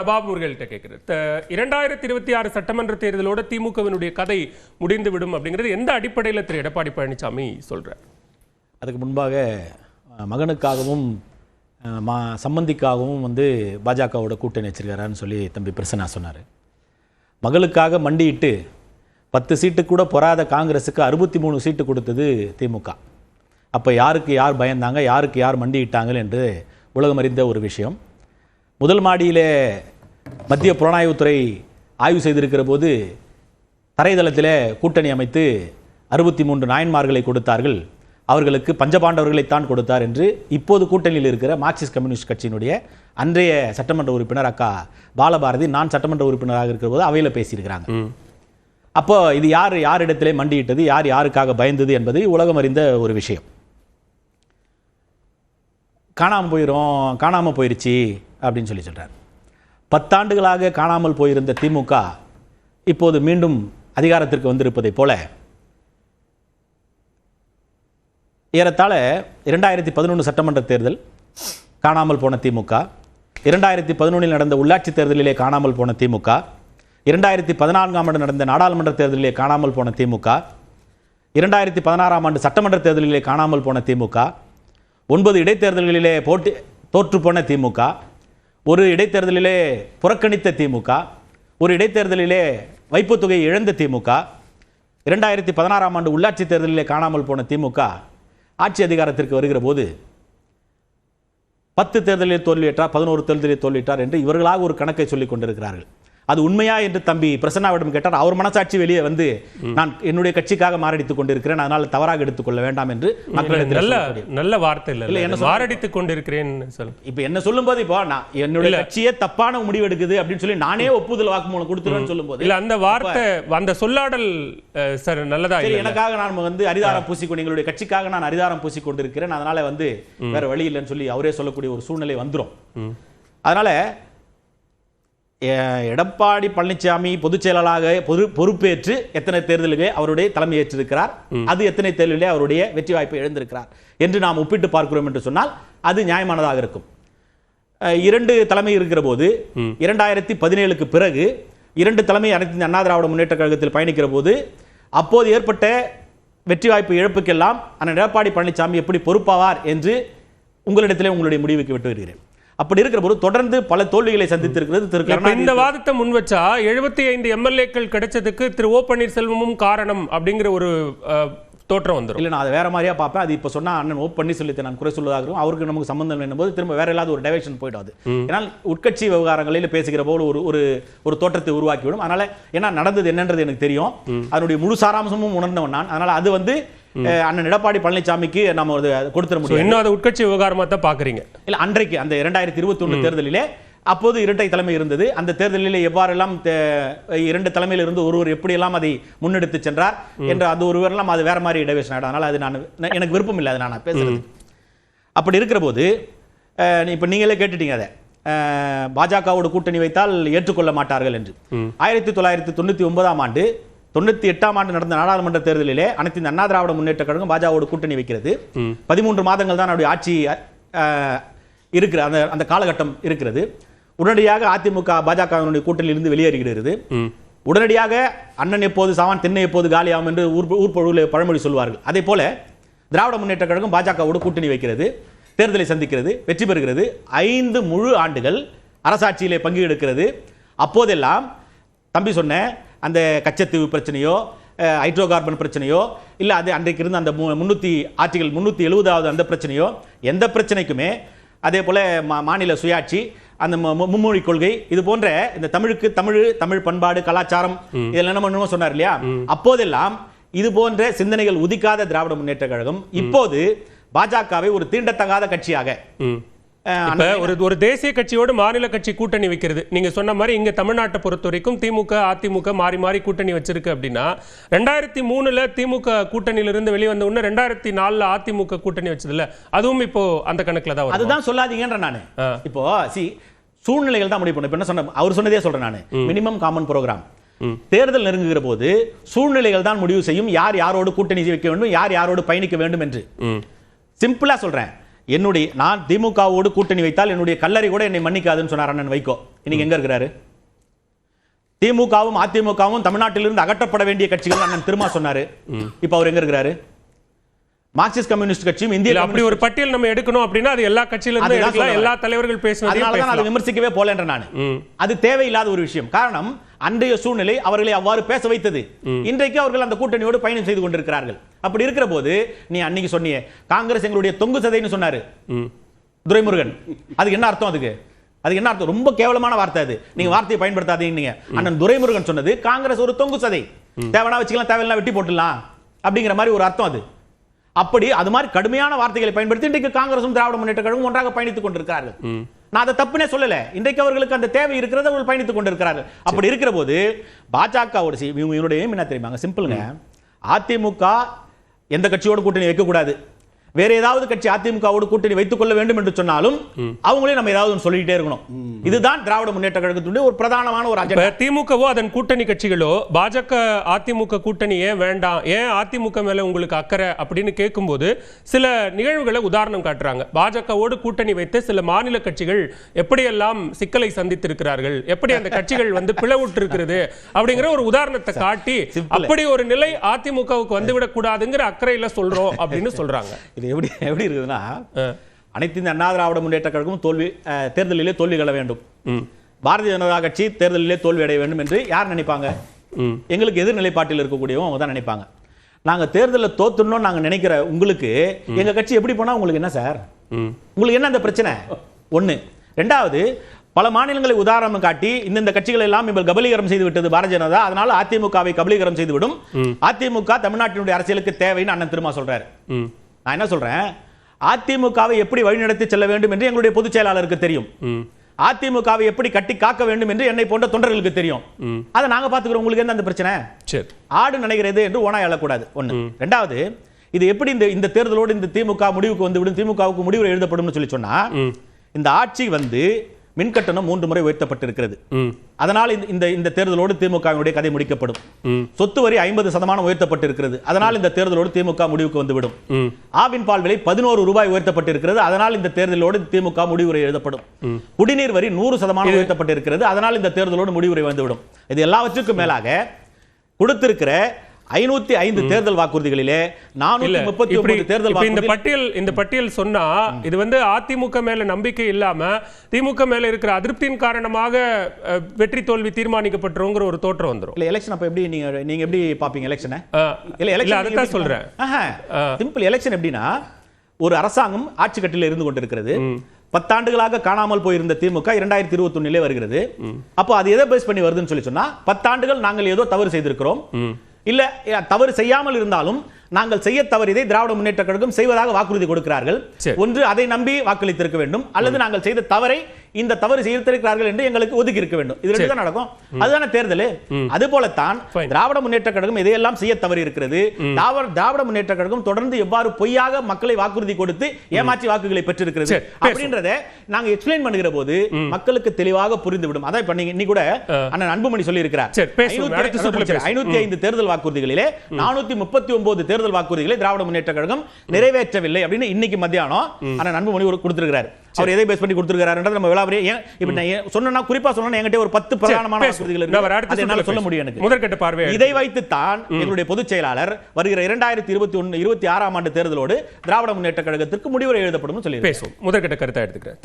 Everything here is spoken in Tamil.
பிரபாப் அவர்கள்ட்ட கேட்கிறேன் இரண்டாயிரத்தி இருபத்தி ஆறு சட்டமன்ற தேர்தலோட திமுகவினுடைய கதை முடிந்து விடும் அப்படிங்கிறது எந்த அடிப்படையில் திரு. எடப்பாடி பழனிசாமி சொல்கிறார் அதுக்கு முன்பாக மகனுக்காகவும் மா சம்பந்திக்காகவும் வந்து பாஜகவோட கூட்டணி வச்சிருக்காரான்னு சொல்லி தம்பி பிரசன்னா சொன்னார். மகளுக்காக மண்டியிட்டு பத்து சீட்டு கூட பொறாத காங்கிரஸுக்கு அறுபத்தி மூணு சீட்டு கொடுத்தது திமுக. அப்போ யாருக்கு யார் பயந்தாங்க யாருக்கு யார் மண்டியிட்டாங்க என்று உலகம் அறிந்த ஒரு விஷயம். முதல் மாடியிலே மத்திய புலனாய்வுத்துறை ஆய்வு செய்திருக்கிற போது தரைதளத்திலே கூட்டணி அமைத்து அறுபத்தி மூன்று நாயன்மார்களை கொடுத்தார்கள். அவர்களுக்கு பஞ்சபாண்டவர்களைத்தான் கொடுத்தார் என்று இப்போது கூட்டணியில் இருக்கிற மார்க்சிஸ்ட் கம்யூனிஸ்ட் கட்சியினுடைய அன்றைய சட்டமன்ற உறுப்பினர் அக்கா பாலபாரதி நான் சட்டமன்ற உறுப்பினராக இருக்கிற போது அவையில் பேசியிருக்கிறாங்க. அப்போ இது யார் யாரிடத்திலே மண்டியிட்டது யார் யாருக்காக பயந்தது என்பது உலகம் அறிந்த ஒரு விஷயம். காணாமல் போயிடும் காணாமல் போயிருச்சு அப்படின்னு சொல்லி சொல்றார். பத்தாண்டுகளாக காணாமல் போயிருந்த திமுக இப்போது மீண்டும் அதிகாரத்திற்கு வந்திருப்பதைப் போல ஏறத்தாழ இரண்டாயிரத்தி பதினொன்று சட்டமன்ற தேர்தல் காணாமல் போன திமுக இரண்டாயிரத்தி பதினொன்றில் நடந்த உள்ளாட்சி தேர்தலிலே காணாமல் போன திமுக இரண்டாயிரத்தி பதினான்காம் ஆண்டு நடந்த நாடாளுமன்ற தேர்தலிலே காணாமல் போன திமுக இரண்டாயிரத்தி பதினாறாம் ஆண்டு சட்டமன்ற தேர்தலிலே காணாமல் போன திமுக ஒன்பது இடைத்தேர்தல்களிலே போட்டி தோற்றுப்போன திமுக ஒரு இடைத்தேர்தலிலே புறக்கணித்த திமுக ஒரு இடைத்தேர்தலிலே வைப்பு தொகையை இழந்த திமுக இரண்டாயிரத்தி பதினாறாம் ஆண்டு உள்ளாட்சி தேர்தலிலே காணாமல் போன திமுக ஆட்சி அதிகாரத்திற்கு வருகிற போது பத்து தேர்தலில் தோல்வியிட்டார் பதினோரு தேர்தலில் தோல்வியிட்டார் என்று இவர்களாக ஒரு கணக்கை சொல்லிக் கொண்டிருக்கிறார்கள். அது உண்மையா என்று தம்பி பிரசன்னாவிடம் கேட்டார் அவர் மனசாட்சி வெளியே வந்து நான் என்னுடைய கட்சிக்காக மாரடித்துக் கொண்டிருக்கிறேன் அதனால் தவறாக எடுத்துக்கொள்ள வேண்டாம் என்று மக்களிடத்தில் நல்ல நல்ல வார்த்தை இல்ல, என்ன மாரடித்துக் கொண்டிருக்கிறேன் இப்ப என்ன சொல்லும்போது இப்போ நான் என்னுடைய கட்சியே தப்பான முடிவு எடுக்குது அப்படின்னு சொல்லி நானே ஒப்புதல் வாக்குமூலம் கொடுத்துருவேன்னு சொல்லும்போது இல்ல அந்த வார்த்தை அந்த சொல்லாடல் சார் நல்லதா எனக்காக நான் வந்து அரிதாரம் பூசிக்கொண்டு எங்களுடைய கட்சிக்காக நான் அரிதாரம் பூசி கொண்டிருக்கிறேன் அதனால வந்து வேற வழி இல்லைன்னு சொல்லி அவரே சொல்லக்கூடிய ஒரு சூழ்நிலை வந்துரும். அதனால எடப்பாடி பழனிசாமி பொதுச் செயலாளராக பொது பொறுப்பேற்று எத்தனை தேர்தலிலே அவருடைய தலைமை ஏற்றிருக்கிறார்? அது எத்தனை தேர்தலிலே அவருடைய வெற்றி வாய்ப்பை இழந்திருக்கிறார்? என்று நாம் ஒப்பிட்டு பார்க்கிறோம் என்று சொன்னால் அது நியாயமானதாக இருக்கும். இரண்டு தலைமை இருக்கிற போது இரண்டாயிரத்தி பதினேழுக்கு பிறகு இரண்டு தலைமை அனைத்து அண்ணா திராவிட முன்னேற்ற கழகத்தில் பயணிக்கிற போது அப்போது ஏற்பட்ட வெற்றி வாய்ப்பு இழப்புக்கெல்லாம் அண்ணன் எடப்பாடி பழனிசாமி எப்படி பொறுப்பாவார் என்று உங்களிடத்திலே உங்களுடைய முடிவுக்கு விட்டு வருகிறேன். அப்படி இருக்கிற போது தொடர்ந்து பல தோல்விகளை சந்தித்திருக்கிறது திரு இந்த வாதத்தை முன் வச்சா எழுபத்தி ஐந்து எம்எல்ஏக்கள் கிடைச்சதுக்கு திரு ஓ பன்னீர்செல்வமும் காரணம் அப்படிங்கிற ஒரு தோற்றம் வந்துரும். இல்ல நான் அதை வேற மாதிரியா பார்ப்பேன். அது இப்போ சொன்னா அண்ணன் ஓப் பண்ணி சொல்லி நான் குறை சொல்வதாக இருக்கும் அவருக்கு நமக்கு சம்பந்தம் வேணும் போது திரும்ப வேற ஏதாவது ஒரு டைவர்ஷன் போயிடும் அது ஏன்னால் உட்கட்சி விவகாரங்களில் பேசுகிற போது ஒரு ஒரு ஒரு தோற்றத்தை உருவாக்கிவிடும். அதனால ஏன்னா நடந்தது என்னன்றது எனக்கு தெரியும். அதனுடைய முழு சாராம்சமும் உணர்ந்தவன் நான். அதனால அது வந்து அண்ணன் எடப்பாடி பழனிசாமிக்கு நம்ம கொடுத்துட முடியும் இன்னும் அதை உட்கட்சி விவகாரமா தான் பாக்குறீங்க? இல்ல அன்றைக்கு அந்த இரண்டாயிரத்தி இருபத்தி ஒன்று தேர்தலிலே அப்போது இரட்டை தலைமை இருந்தது. அந்த தேர்தலிலே எவ்வாறெல்லாம் இரண்டு தலைமையில் இருந்து ஒருவர் எப்படியெல்லாம் அதை முன்னெடுத்து சென்றார் என்ற அது ஒருவரெல்லாம் அது வேற மாதிரி இடைவேஷன் அதனால அது நான் எனக்கு விருப்பம் இல்லை அதை நான் பேசுறது. அப்படி இருக்கிற போது இப்ப நீங்களே கேட்டுட்டீங்க அதை. பாஜகவோட கூட்டணி வைத்தால் ஏற்றுக்கொள்ள மாட்டார்கள் என்று. ஆயிரத்தி தொள்ளாயிரத்தி தொண்ணூத்தி ஒன்பதாம் ஆண்டு தொண்ணூத்தி எட்டாம் ஆண்டு நடந்த நாடாளுமன்ற தேர்தலிலே அனைத்து இந்த அண்ணா திராவிட முன்னேற்ற கழகம் பாஜகவோட கூட்டணி வைக்கிறது. பதிமூன்று மாதங்கள் தான் அவருடைய ஆட்சி இருக்கிற அந்த அந்த காலகட்டம் இருக்கிறது. உடனடியாக அதிமுக பாஜகவினுடைய கூட்டணியில் இருந்து வெளியேறுகிறது உடனடியாக அண்ணன் எப்போது சாவான் தென்னை எப்போது காலியாகும் என்று ஊர் ஊர் பொருளில் பழமொழி சொல்வார்கள். அதே போல திராவிட முன்னேற்ற கழகம் பாஜகவோடு கூட்டணி வைக்கிறது தேர்தலை சந்திக்கிறது வெற்றி பெறுகிறது. ஐந்து முழு ஆண்டுகள் அரசாட்சியிலே பங்கு எடுக்கிறது அப்போதெல்லாம் தம்பி சொன்ன அந்த கச்சத்தீவு பிரச்சனையோ ஹைட்ரோ கார்பன் பிரச்சனையோ இல்லை அது அன்றைக்கு இருந்த அந்த மு- முன்னூத்தி ஆர்டிகல் முன்னூத்தி எழுபதாவது அந்த பிரச்சனையோ எந்த பிரச்சனைக்குமே அதே போல மா- மாநில சுயாட்சி அந்த மும்மொழி கொள்கை இது போன்ற இந்த தமிழுக்கு தமிழ் தமிழ் பண்பாடு கலாச்சாரம் இதெல்லாம் என்ன பண்ணுமோ சொன்னார் இல்லையா? அப்போதெல்லாம் இது போன்ற சிந்தனைகள் உதிக்காத திராவிட முன்னேற்ற கழகம் இப்போது பாஜகவை ஒரு தீண்டத்தகாத கட்சியாக ஒரு ஒரு தேசிய கட்சியோடு மாநில கட்சி கூட்டணி வைக்கிறது. நீங்க சொன்ன மாதிரி இங்க தமிழ்நாட்டை பொறுத்த வரைக்கும் திமுக அதிமுக மாறி மாறி கூட்டணி வச்சிருக்கு அப்படின்னா ரெண்டாயிரத்தி மூணுல திமுக கூட்டணியில இருந்து வெளிவந்த உடனே ரெண்டாயிரத்தி நாலுல அதிமுக கூட்டணி வச்சதுல அதுவும் இப்போ அந்த கணக்குல தான் அதுதான் சொல்லாதீங்கன்ற நானு. இப்போ சி சூழ்நிலைகள் தான் முடிவு பண்ணும் என்ன சொன்ன அவர் சொன்னதே சொல்றேன் நானு. மினிமம் காமன் ப்ரோக்ராம் தேர்தல் நெருங்குகிற போது சூழ்நிலைகள் தான் முடிவு செய்யும். யார் யாரோடு கூட்டணி வைக்க வேண்டும் யார் யாரோடு பயணிக்க வேண்டும் என்று. சிம்பிளா சொல்றேன். என்னுடைய நான் திமுகவோடு கூட்டணி வைத்தால் என்னுடைய கல்லறை கூட என்னை மன்னிக்காதுன்னு சொன்னார் அண்ணன் வைகோ. இன்னைக்கு எங்க இருக்கிறாரு? திமுகவும் அதிமுகவும் தமிழ்நாட்டிலிருந்து அகற்றப்பட வேண்டிய கட்சிகள் அண்ணன் திருமா சொன்னாரு. இப்ப அவர் எங்க இருக்கிறாரு? மார்க்சிஸ்ட் கம்யூனிஸ்ட் கட்சியும் இந்திய அப்படி ஒரு பட்டியல் நம்ம எடுக்கணும் அப்படின்னா அது எல்லா கட்சியில இருந்து அதுதான் எடுக்கலாம். சொல்ல எல்லா தலைவர்கள் அதனால தான் அதை விமர்சிக்கவே போலன்ற நான். அது தேவையில்லாத ஒரு விஷயம். காரணம் அன்றைய சூழ்நிலை அவர்களை அவ்வாறு பேச வைத்தது. இன்றைக்கு அவர்கள் அந்த கூட்டணியோடு பயணம் செய்து கொண்டிருக்கிறார்கள். அப்படி இருக்கிற போது நீ அன்னைக்கு சொன்னியே காங்கிரஸ் எங்களுடைய தொங்கு சதைன்னு சொன்னாரு. துரைமுருகன். அதுக்கு என்ன அர்த்தம் அதுக்கு? அதுக்கு என்ன அர்த்தம்? ரொம்ப கேவலமான வார்த்தை அது. நீங்க வார்த்தையை பயன்படுத்தாதீங்க அண்ணன் துரைமுருகன் சொன்னது காங்கிரஸ் ஒரு தொங்கு சதை. தேவைன்னா வச்சுக்கலாம் தேவையில்லாம் வெட்டி போட்டுடலாம். அப்படிங்கிற மாதிரி ஒரு அர்த்தம் அது. அப்படி அது மாதிரி கடுமையான வார்த்தைகளை பயன்படுத்தி இன்றைக்கு காங்கிரசும் திராவிட முன்னேற்ற கழகம் ஒன்றாக பயணித்துக் கொண்டிருக்கிறார்கள். நான் அதை தப்புனே சொல்லல. இன்றைக்கு அவர்களுக்கு அந்த தேவை இருக்கிறது அவர்கள் பயணித்துக் கொண்டிருக்கிறார்கள். அப்படி இருக்கிற போது பாஜகவோட சி- இவங்க இவருடைய aim என்ன தெரியுமாங்க? சிம்பிளுங்க அதிமுக எந்த கட்சியோட கூட்டணி வைக்க கூடாது வேற ஏதாவது கட்சி அதிமுகவோடு கூட்டணி வைத்துக் கொள்ள வேண்டும் என்று சொன்னாலும் அவங்களே நம்ம ஏதாவது சொல்லிட்டே இருக்கணும். இதுதான் திராவிட முன்னேற்ற கழகத்துடைய ஒரு பிரதானமான ஒரு அஜெண்டா. திமுகவோ அதன் கூட்டணி கட்சிகளோ பாஜக அதிமுக கூட்டணி ஏன் வேண்டாம் ஏன் அதிமுக மேல உங்களுக்கு அக்கறை அப்படின்னு கேட்கும்போது சில நிகழ்வுகளை உதாரணம் காட்டுறாங்க. பாஜகவோடு கூட்டணி வைத்த சில மாநில கட்சிகள் எப்படியெல்லாம் சிக்கலை சந்தித்திருக்கிறார்கள் எப்படி அந்த கட்சிகள் வந்து பிளவுட்டு இருக்கிறது அப்படிங்கிற ஒரு உதாரணத்தை காட்டி. அப்படி ஒரு நிலை அதிமுகவுக்கு வந்துவிடக் கூடாதுங்கிற அக்கறையில சொல்றோம் அப்படின்னு சொல்றாங்க. இது எப்படி எப்படி இருக்குதுன்னா அனைத்து இந்த அண்ணா திராவிட முன்னேற்ற கழகம் தோல்வி தேர்தலிலே தோல்வி கள்ள வேண்டும். பாரதிய ஜனதா கட்சி தேர்தலிலே தோல்வி அடைய வேண்டும் என்று யார் நினைப்பாங்க. எங்களுக்கு எதிர் நிலைப்பாட்டில் இருக்கக்கூடியவங்க அவங்க தான் நினைப்பாங்க. நாங்க தேர்தலில் தோத்துடணும்னு நாங்க நினைக்கிற உங்களுக்கு எங்க கட்சி எப்படி போனா உங்களுக்கு என்ன சார். உங்களுக்கு என்ன அந்த பிரச்சனை? ஒண்ணு. ரெண்டாவது பல மாநிலங்களை உதாரணம் காட்டி இந்தந்த கட்சிகள் எல்லாம் இவர்கள் கபலீகரம் செய்து விட்டது பாரதிய ஜனதா அதனால அதிமுகவை கபலீகரம் செய்துவிடும். அதிமுக தமிழ்நாட்டினுடைய அரசியலுக்கு தேவைன்னு அண்ணன் திருமா சொல்றாரு. நான் என்ன சொல்றேன்? அதிமுகவை எப்படி வழிநடத்தி செல்ல வேண்டும் என்று எங்களுடைய பொதுச் செயலாளருக்கு தெரியும். அதிமுகவை எப்படி கட்டி காக்க வேண்டும் என்று என்னை போன்ற தொண்டர்களுக்கு தெரியும். அதை நாங்க பாத்துக்கிறோம் உங்களுக்கு என்ன அந்த பிரச்சனை? சரி. ஆடு நினைக்கிறது என்று ஓனாய் அழக்கூடாது. ஒண்ணு. ரெண்டாவது இது எப்படி இந்த இந்த தேர்தலோடு இந்த திமுக முடிவுக்கு வந்து விடும் திமுகவுக்கு முடிவு எழுதப்படும்னு சொல்லி சொன்னா. இந்த ஆட்சி வந்து மின் கட்டணம் மூன்று முறை உயர்த்தப்பட்டிருக்கிறது. அதனால் இந்த- இந்த தேர்தலோடு திமுகவினுடைய கதை முடிக்கப்படும். சொத்து வரி ஐம்பது சதமானம் உயர்த்தப்பட்டிருக்கிறது. அதனால் இந்த தேர்தலோடு திமுக முடிவுக்கு வந்துவிடும். ஆவின் பால் விலை பதினோரு ரூபாய் உயர்த்தப்பட்டிருக்கிறது. அதனால் இந்த தேர்தலோடு திமுக முடிவுரை எழுதப்படும். குடிநீர் வரி நூறு சதமானம் உயர்த்தப்பட்டிருக்கிறது. அதனால் இந்த தேர்தலோடு முடிவுரை வந்துவிடும். இது எல்லாவற்றுக்கும் மேலாக கொடுத்திருக்கிற ஐநூத்தி ஐந்து தேர்தல் வாக்குறுதிகளிலே நானூத்தி முப்பத்தி ஒன்பது தேர்தல் இந்த பட்டியல் இந்த பட்டியல் சொன்னா இது வந்து அதிமுக மேல நம்பிக்கை இல்லாம திமுக மேல இருக்கிற அதிருப்தியின் காரணமாக வெற்றி தோல்வி தீர்மானிக்கப்பட்டுருங்கிற ஒரு தோற்றம் வந்துரும். இல்ல எலெக்ஷன் அப்ப எப்படி நீங்க நீங்க எப்படி பாப்பீங்க எலெக்ஷனை இல்ல அதைத்தான் சொல்றேன். சிம்பிள் எலெக்ஷன் எப்படின்னா ஒரு அரசாங்கம் ஆட்சி கட்டில இருந்து கொண்டிருக்கிறது. பத்தாண்டுகளாக காணாமல் போயிருந்த திமுக இரண்டாயிரத்தி இருபத்தி ஒண்ணிலே வருகிறது அப்போ அது எதை பேஸ் பண்ணி வருதுன்னு சொல்லி சொன்னா பத்தாண்டுகள் நாங்கள் ஏதோ தவறு செய்திருக்கிறோம். இல்ல தவறு செய்யாமல் இருந்தாலும் நாங்கள் செய்ய தவறியதை திராவிட முன்னேற்ற கழகம் செய்வதாக வாக்குறுதி கொடுக்கிறார்கள். ஒன்று அதை நம்பி வாக்களித்திருக்க வேண்டும். அல்லது நாங்கள் செய்த தவறை இந்த தவறு செய்திருக்கிறார்கள் என்று எங்களுக்கு ஒதுக்கி இருக்க வேண்டும். இது ரெண்டு தான் நடக்கும். அதுதானே தேர்தல்? அது போலத்தான். திராவிட முன்னேற்ற கழகம் இதையெல்லாம் செய்ய தவறி இருக்கிறது. திராவிட முன்னேற்ற கழகம் தொடர்ந்து எவ்வாறு பொய்யாக மக்களை வாக்குறுதி கொடுத்து ஏமாற்றி வாக்குகளை பெற்றிருக்கிறது. அப்படின்றத நாங்க எக்ஸ்பிளைன் பண்ணுகிற போது மக்களுக்கு தெளிவாக புரிந்துவிடும். அதான் இப்ப நீங்க இன்னைக்கு கூட அண்ணன் அன்புமணி சொல்லி இருக்கிறார். ஐநூத்தி ஐந்து தேர்தல் வாக்குறுதிகளிலே நானூத்தி முப்பத்தி ஒன்பது தேர்தல் வாக்குறுதிகளை திராவிட முன்னேற்ற கழகம் நிறைவேற்றவில்லை அப்படின்னு இன்னைக்கு மத்தியானம் அண்ணன் அன்புமணி ஒரு கொடுத்திருக்கிறார். அவர் எதை பேஸ் பண்ணி கொடுத்திருக்கிறாருன்றது நம்ம விளாவரே ஏன் இப்ப நான் சொன்னா குறிப்பா சொன்னா என்கிட்ட ஒரு பத்து பிரதானமான. வாக்குறுதிகள் இருக்கு. என்னால சொல்ல. முடியும் எனக்கு. முதற்கட்ட பார்வை இதை வைத்துத்தான் எங்களுடைய பொதுச் செயலாளர் வருகிற இரண்டாயிரத்தி இருபத்தி ஒன்னு இருபத்தி ஆறாம் ஆண்டு தேர்தலோடு திராவிட முன்னேற்ற கழகத்திற்கு முடிவுரை எழுதப்படும் சொல்லி பேசுவோம். முதற்கட்ட கருத்தை எடுத்துக்கிறேன்.